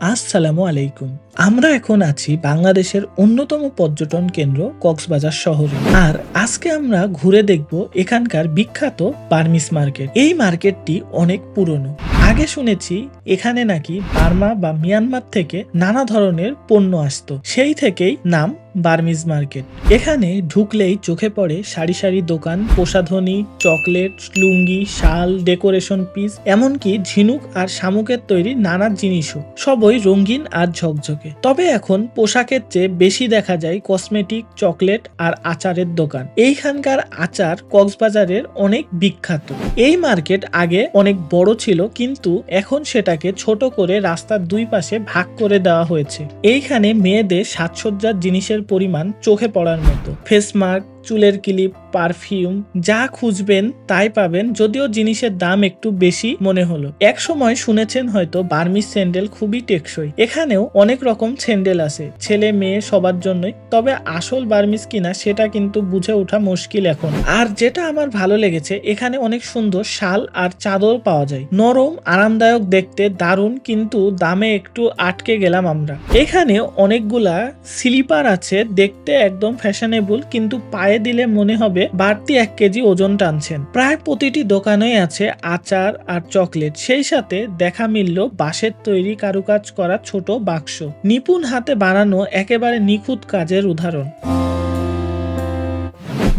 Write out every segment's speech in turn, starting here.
আসসালামু আলাইকুম। আমরা এখন আছি বাংলাদেশের অন্যতম পর্যটন কেন্দ্র কক্সবাজার শহরে। আর আজকে আমরা ঘুরে দেখব এখানকার বিখ্যাত বার্মিস মার্কেট। এই মার্কেটটি অনেক পুরনো। আগে শুনেছি এখানে নাকি বার্মা বা মিয়ানমার থেকে নানা ধরনের পণ্য আসতো। সেই থেকেই নাম বার্মিজ মার্কেট। এখানে ঢুকলেই চোখে পড়ে সারি সারি দোকান, প্রসাধনী, চকলেট, লুঙ্গি, শাল, ডেকোরেশন পিস, এমনকি ঝিনুক আর শামুকের তৈরি নানা জিনিসও। সবই রঙিন আর ঝকঝকে। তবে এখন পোশাকের চেয়ে বেশি দেখা যায় কসমেটিক, চকলেট আর আচারের দোকান। এইখানকার আচার কক্সবাজারের অনেক বিখ্যাত। এই মার্কেট আগে অনেক বড় ছিল, কিন্তু এখন সেটাকে ছোট করে রাস্তার দুই পাশে ভাগ করে দেওয়া হয়েছে। এইখানে মেয়েদের সাজসজ্জার জিনিসের পরিমাণ চোখে পড়ার মতো। ফেস মাস্ক চুলের ক্লিপ, পারফিউম, যা খুঁজবেন তাই পাবেন, যদিও জিনিসের দাম একটু বেশি মনে হলো। এক সময় শুনেছেন হয়তো বার্মিস স্যান্ডেল খুবই টেকসই। এখানেও অনেক রকম স্যান্ডেল আছে, ছেলে মেয়ে সবার জন্যই। তবে আসল বার্মিস কিনা সেটা কিন্তু বুঝে ওঠা মুশকিল এখন। আর যেটা আমার ভালো লেগেছে, এখানে অনেক সুন্দর শাল আর চাদর পাওয়া যায়। নরম, আরামদায়ক দেখতে দারুণ, কিন্তু দামে একটু আটকে গেলাম আমরা। এখানে অনেকগুলা স্লিপার আছে, দেখতে একদম ফ্যাশনেবল, কিন্তু পায়ে দিলে মনে হবে বাড়তি এক কেজি ওজন টানছেন। প্রায় প্রতিটি দোকানেই আছে আচার আর চকলেট। সেই সাথে দেখা মিলল বাঁশের তৈরি কারুকাজ করা ছোট বাক্স। নিপুণ হাতে বানানো একেবারে নিখুঁত কাজের উদাহরণ।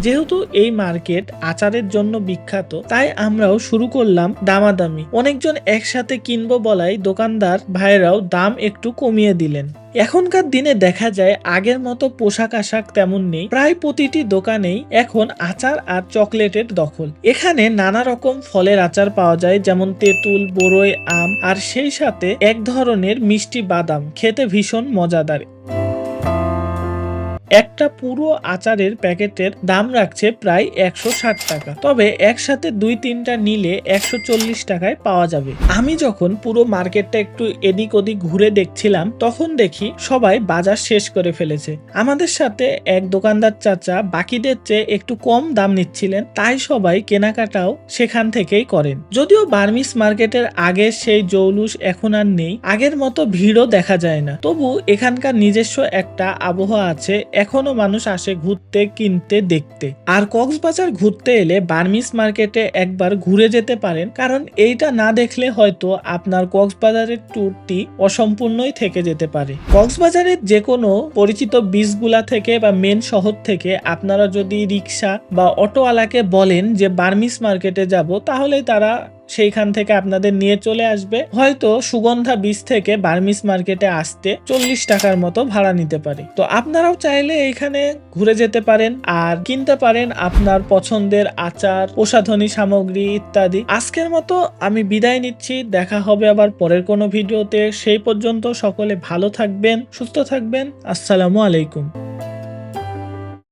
যেহেতু এই মার্কেট আচারের জন্য বিখ্যাত, তাই আমরাও শুরু করলাম দামাদামি। অনেকজন একসাথে কিনবো বলাই দোকানদার ভাইরাও দাম একটু কমিয়ে দিলেন। এখনকার দিনে দেখা যায় আগের মতো পোশাক আশাক তেমন নেই। প্রায় প্রতিটি দোকানেই এখন আচার আর চকলেটের দখল। এখানে নানা রকম ফলের আচার পাওয়া যায়, যেমন তেঁতুল, বড়ই, আম, আর সেই সাথে এক ধরনের মিষ্টি বাদাম। খেতে ভীষণ মজাদার। একটা পুরো আচারের প্যাকেটের দাম রাখছে প্রায় একশো ষাট টাকা। তবে একসাথে দুই তিনটা নিলে একশো চল্লিশ টাকায় পাওয়া যাবে। আমি যখন পুরো মার্কেটটা একটু এদিক ওদিক ঘুরে দেখছিলাম, তখন দেখি সবাই বাজার শেষ করে ফেলেছে। আমাদের সাথে এক দোকানদার চাচা বাকিদের চেয়ে একটু কম দাম নিচ্ছিলেন, তাই সবাই কেনাকাটাও সেখান থেকেই করেন। যদিও বার্মিস মার্কেটের আগের সেই জৌলুস এখন আর নেই, আগের মতো ভিড়ও দেখা যায় না। তবু এখানকার নিজস্ব একটা আবহাওয়া আছে এখনও মানুষ আসে ঘুরতে, কিনতে, দেখতে। আর কক্সবাজার ঘুরতে এলে বার্মিস মার্কেটে একবার ঘুরে যেতে পারেন, কারণ এইটা না দেখলে হয়তো আপনার কক্সবাজারের ট্যুরটি অসম্পূর্ণই থেকে যেতে পারে। কক্সবাজারের যে কোনো পরিচিত বিচগুলা থেকে বা মেন শহর থেকে আপনারা যদি রিক্সা বা অটোওয়ালাকে বলেন যে বার্মিস মার্কেটে যাব, তাহলে তারা সেইখান থেকে আপনাদের নিয়ে চলে আসবে। হয়তো সুগন্ধা বীজ থেকে বার্মিস মার্কেটে আসতে চল্লিশ টাকার মতো ভাড়া নিতে পারে। তো আপনারাও চাইলে এইখানে ঘুরে যেতে পারেন আর কিনতে পারেন আপনার পছন্দের আচার, প্রসাধনী সামগ্রী ইত্যাদি। আজকের মতো আমি বিদায় নিচ্ছি। দেখা হবে আবার পরের কোনো ভিডিওতে। সেই পর্যন্ত সকলে ভালো থাকবেন, সুস্থ থাকবেন। আসসালামু আলাইকুম।